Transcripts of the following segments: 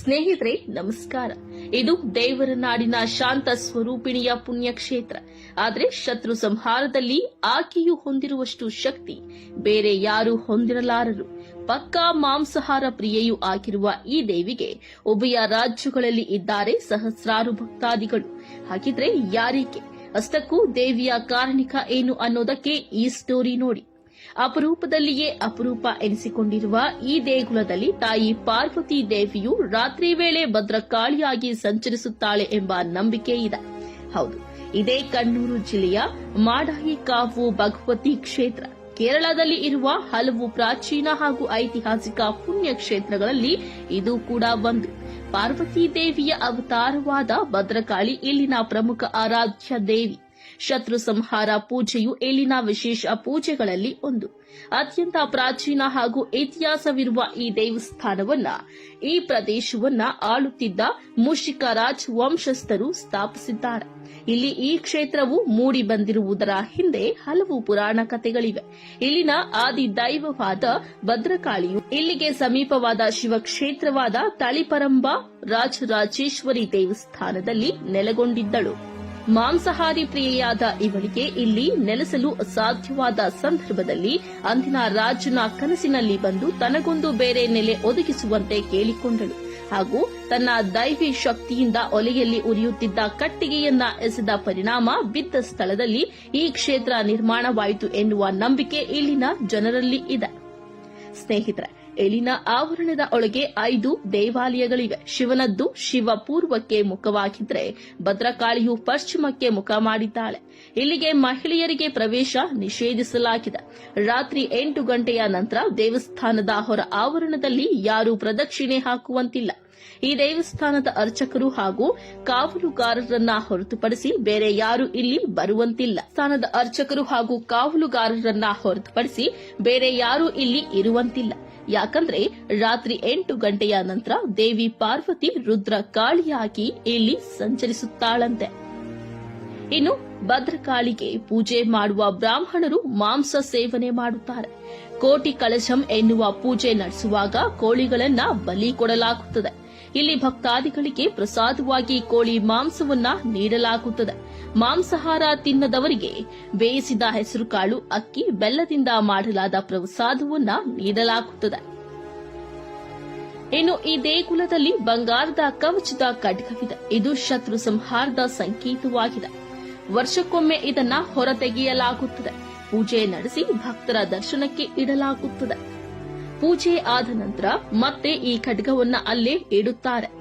ಸ್ನೇಹಿತರೆ, ನಮಸ್ಕಾರ. ಇದು ದೇವರ ನಾಡಿನ ಶಾಂತ ಸ್ವರೂಪಿಣಿಯ ಪುಣ್ಯಕ್ಷೇತ್ರ. ಆದರೆ ಶತ್ರು ಸಂಹಾರದಲ್ಲಿ ಆಕೆಯು ಹೊಂದಿರುವಷ್ಟು ಶಕ್ತಿ ಬೇರೆ ಯಾರೂ ಹೊಂದಿರಲಾರರು. ಪಕ್ಕಾ ಮಾಂಸಾಹಾರ ಪ್ರಿಯೆಯೂ ಆಗಿರುವ ಈ ದೇವಿಗೆ ಉಭಯ ರಾಜ್ಯಗಳಲ್ಲಿ ಇದ್ದಾರೆ ಸಹಸ್ರಾರು ಭಕ್ತಾದಿಗಳು. ಹಾಗಿದ್ರೆ ಯಾರಿಕೆ? ಅಷ್ಟಕ್ಕೂ ದೇವಿಯ ಕಾರಣಿಕ ಏನು ಅನ್ನೋದಕ್ಕೆ ಈ ಸ್ಟೋರಿ ನೋಡಿ. ಅಪರೂಪದಲ್ಲಿಯೇ ಅಪರೂಪ ಎನಿಸಿಕೊಂಡಿರುವ ಈ ದೇಗುಲದಲ್ಲಿ ತಾಯಿ ಪಾರ್ವತಿ ದೇವಿಯು ರಾತ್ರಿ ವೇಳೆ ಭದ್ರಕಾಳಿಯಾಗಿ ಸಂಚರಿಸುತ್ತಾಳೆ ಎಂಬ ನಂಬಿಕೆ ಇದೆ. ಹೌದು, ಇದೇ ಕಣ್ಣೂರು ಜಿಲ್ಲೆಯ ಮಾಡಾಯಿ ಕಾವು ಭಗವತಿ ಕ್ಷೇತ್ರ. ಕೇರಳದಲ್ಲಿ ಇರುವ ಹಲವು ಪ್ರಾಚೀನ ಹಾಗೂ ಐತಿಹಾಸಿಕ ಪುಣ್ಯ ಕ್ಷೇತ್ರಗಳಲ್ಲಿ ಇದು ಕೂಡ ಒಂದು. ಪಾರ್ವತಿ ದೇವಿಯ ಅವತಾರವಾದ ಭದ್ರಕಾಳಿ ಇಲ್ಲಿನ ಪ್ರಮುಖ ಆರಾಧ್ಯ ದೇವಿ. ಶತ್ರು ಸಂಹಾರ ಪೂಜೆಯು ಇಲ್ಲಿನ ವಿಶೇಷ ಪೂಜೆಗಳಲ್ಲಿ ಒಂದು. ಅತ್ಯಂತ ಪ್ರಾಚೀನ ಹಾಗೂ ಇತಿಹಾಸವಿರುವ ಈ ದೇವಸ್ಥಾನವನ್ನ, ಈ ಪ್ರದೇಶವನ್ನ ಆಳುತ್ತಿದ್ದ ಮುಷಿಕರಾಜ್ ವಂಶಸ್ಥರು ಸ್ಥಾಪಿಸಿದ್ದಾರೆ. ಇಲ್ಲಿ ಈ ಕ್ಷೇತ್ರವು ಮೂಡಿ ಬಂದಿರುವುದರ ಹಿಂದೆ ಹಲವು ಪುರಾಣ ಕಥೆಗಳಿವೆ. ಇಲ್ಲಿನ ಆದಿ ದೈವವಾದ ಭದ್ರಕಾಳಿಯು ಇಲ್ಲಿಗೆ ಸಮೀಪವಾದ ಶಿವಕ್ಷೇತ್ರವಾದ ತಳಿಪರಂಬ ರಾಜರಾಜೇಶ್ವರಿ ದೇವಸ್ಥಾನದಲ್ಲಿ ನೆಲೆಗೊಂಡಿದ್ದಳು. ಮಾಂಸಾಹಾರಿ ಪ್ರಿಯೆಯಾದ ಇವಳಿಗೆ ಇಲ್ಲಿ ನೆಲೆಸಲು ಅಸಾಧ್ಯವಾದ ಸಂದರ್ಭದಲ್ಲಿ ಅಂದಿನ ರಾಜನ ಕನಸಿನಲ್ಲಿ ಬಂದು ತನಗೊಂದು ಬೇರೆ ನೆಲೆ ಒದಗಿಸುವಂತೆ ಕೇಳಿಕೊಂಡಳು. ಹಾಗೂ ತನ್ನ ದೈವಿ ಶಕ್ತಿಯಿಂದ ಒಲೆಯಲ್ಲಿ ಉರಿಯುತ್ತಿದ್ದ ಕಟ್ಟಿಗೆಯನ್ನ ಎಸೆದ ಪರಿಣಾಮ ಬಿದ್ದ ಸ್ಥಳದಲ್ಲಿ ಈ ಕ್ಷೇತ್ರ ನಿರ್ಮಾಣವಾಯಿತು ಎನ್ನುವ ನಂಬಿಕೆ ಇಲ್ಲಿನ ಜನರಲ್ಲಿ ಇದೆ. ಸ್ನೇಹಿತರೆ ಇಲ್ಲಿನ ಆವರಣದ ಒಳಗೆ ಐದು ದೇವಾಲಯಗಳಿವೆ. ಶಿವನದ್ದು ಶಿವ ಪೂರ್ವಕ್ಕೆ ಮುಖವಾಗಿದ್ರೆ ಭದ್ರಕಾಳಿಯು ಪಶ್ಚಿಮಕ್ಕೆ ಮುಖ ಮಾಡಿದ್ದಾಳೆ. ಇಲ್ಲಿಗೆ ಮಹಿಳೆಯರಿಗೆ ಪ್ರವೇಶ ನಿಷೇಧಿಸಲಾಗಿದೆ. ರಾತ್ರಿ ಎಂಟು ಗಂಟೆಯ ನಂತರ ದೇವಸ್ಥಾನದ ಹೊರ ಆವರಣದಲ್ಲಿ ಯಾರೂ ಪ್ರದಕ್ಷಿಣೆ ಹಾಕುವಂತಿಲ್ಲ. ಈ ದೇವಸ್ಥಾನದ ಅರ್ಚಕರು ಹಾಗೂ ಕಾವಲುಗಾರರನ್ನ ಹೊರತುಪಡಿಸಿ ಬೇರೆ ಯಾರು ಇಲ್ಲಿ ಬರುವಂತಿಲ್ಲ. ಸ್ಥಾನದ ಅರ್ಚಕರು ಹಾಗೂ ಕಾವಲುಗಾರರನ್ನ ಹೊರತುಪಡಿಸಿ ಬೇರೆ ಯಾರು ಇಲ್ಲಿ ಇರುವಂತಿಲ್ಲ. ಯಾಕಂದ್ರೆ ರಾತ್ರಿ ಎಂಟು ಗಂಟೆಯ ನಂತರ ದೇವಿ ಪಾರ್ವತಿ ರುದ್ರ ಕಾಳಿಯಾಗಿ ಇಲ್ಲಿ ಸಂಚರಿಸುತ್ತಾಳಂತೆ. ಇನ್ನು ಭದ್ರಕಾಳಿಗೆ ಪೂಜೆ ಮಾಡುವ ಬ್ರಾಹ್ಮಣರು ಮಾಂಸ ಸೇವನೆ ಮಾಡುತ್ತಾರೆ. ಕೋಟಿ ಕಳಶಂ ಎನ್ನುವ ಪೂಜೆ ನಡೆಸುವಾಗ ಕೋಳಿಗಳನ್ನ ಬಲಿ ಕೊಡಲಾಗುತ್ತದೆ. ಇಲ್ಲಿ ಭಕ್ತಾದಿಗಳಿಗೆ ಪ್ರಸಾದವಾಗಿ ಕೋಳಿ ಮಾಂಸವನ್ನ ನೀಡಲಾಗುತ್ತದೆ. ಮಾಂಸಾಹಾರ ತಿನ್ನದವರಿಗೆ ಬೇಯಿಸಿದ ಹೆಸರುಕಾಳು, ಅಕ್ಕಿ, ಬೆಲ್ಲದಿಂದ ಮಾಡಲಾದ ಪ್ರಸಾದವನ್ನ ನೀಡಲಾಗುತ್ತದೆ. ಇನ್ನು ಈ ದೇಗುಲದಲ್ಲಿ ಬಂಗಾರದ ಕವಚದ ಖಡ್ಗವಿದೆ. ಇದು ಶತ್ರು ಸಂಹಾರದ ಸಂಕೇತವಾಗಿದೆ. ವರ್ಷಕ್ಕೊಮ್ಮೆ ಇದನ್ನ ಹೊರತೆಗೆಯಲಾಗುತ್ತದೆ. ಪೂಜೆ ನಡೆಸಿ ಭಕ್ತರ ದರ್ಶನಕ್ಕೆ ಇಡಲಾಗುತ್ತದೆ. ಪೂಜೆ ಆದ ನಂತರ ಮತ್ತೆ ಈ ಖಡ್ಗವನ್ನ ಅಲ್ಲೇ ಇಡುತ್ತಾರೆ.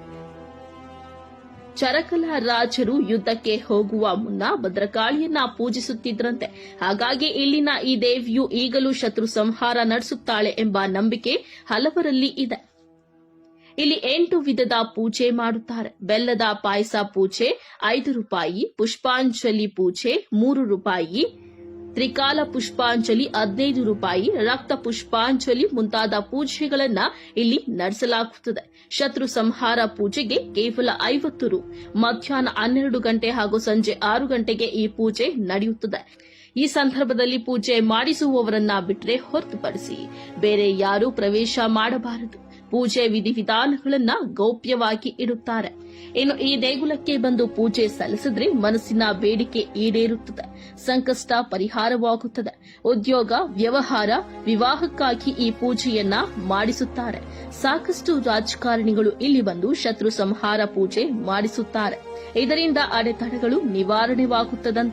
ಚರಕಲ ರಾಜರು ಯುದ್ಧಕ್ಕೆ ಹೋಗುವ ಮುನ್ನ ಭದ್ರಕಾಳಿಯನ್ನ ಪೂಜಿಸುತ್ತಿದ್ರಂತೆ. ಹಾಗಾಗಿ ಇಲ್ಲಿನ ಈ ದೇವಿಯು ಈಗಲೂ ಶತ್ರು ಸಂಹಾರ ನಡೆಸುತ್ತಾಳೆ ಎಂಬ ನಂಬಿಕೆ ಹಲವರಲ್ಲಿ ಇದೆ. ಇಲ್ಲಿ ಎಂಟು ವಿಧದ ಪೂಜೆ ಮಾಡುತ್ತಾರೆ. ಬೆಲ್ಲದ ಪಾಯಸ ಪೂಜೆ, ಐದು ರೂಪಾಯಿ, ಪುಷ್ಪಾಂಜಲಿ ಪೂಜೆ, ಮೂರು ರೂಪಾಯಿ ತ್ರಿಕಾಲ ಪುಷ್ಪಾಂಜಲಿ ಹದಿನೈದು ರೂಪಾಯಿ, ರಕ್ತ ಪುಷ್ಪಾಂಜಲಿ ಮುಂತಾದ ಪೂಜೆಗಳನ್ನ ಇಲ್ಲಿ ನಡೆಸಲಾಗುತ್ತದೆ. ಶತ್ರು ಸಂಹಾರ ಪೂಜೆಗೆ ಕೇವಲ ಐವತ್ತು ರು, ಮಧ್ಯಾಹ್ನ ಹನ್ನೆರಡು ಗಂಟೆ ಹಾಗೂ ಸಂಜೆ ಆರು ಗಂಟೆಗೆ ಈ ಪೂಜೆ ನಡೆಯುತ್ತದೆ. ಈ ಸಂದರ್ಭದಲ್ಲಿ ಪೂಜೆ ಮಾಡಿಸುವವರನ್ನ ಬಿಟ್ಟರೆ ಹೊರತುಪಡಿಸಿ ಬೇರೆ ಯಾರೂ ಪ್ರವೇಶ ಮಾಡಬಾರದು. ಪೂಜೆ ವಿಧಿವಿಧಾನಗಳನ್ನ ಗೌಪ್ಯವಾಗಿ ಇಡುತ್ತಾರೆ. ಇನ್ನು ಈ ದೇಗುಲಕ್ಕೆ ಬಂದು ಪೂಜೆ ಸಲ್ಲಿಸಿದ್ರೆ ಮನಸ್ಸಿನ ಬೇಡಿಕೆ ಈಡೇರುತ್ತದೆ. ಸಂಕಷ್ಟ ಪರಿಹಾರವಾಗುತ್ತದೆ. ಉದ್ಯೋಗ, ವ್ಯವಹಾರ, ವಿವಾಹಕ್ಕಾಗಿ ಈ ಪೂಜೆಯನ್ನ ಮಾಡಿಸುತ್ತಾರೆ. ಸಾಕಷ್ಟು ರಾಜಕಾರಣಿಗಳು ಇಲ್ಲಿ ಬಂದು ಶತ್ರು ಸಂಹಾರ ಪೂಜೆ ಮಾಡಿಸುತ್ತಾರೆ. ಇದರಿಂದ ಅಡೆತಡೆಗಳು ನಿವಾರಣೆವಾಗುತ್ತದಂತೆ.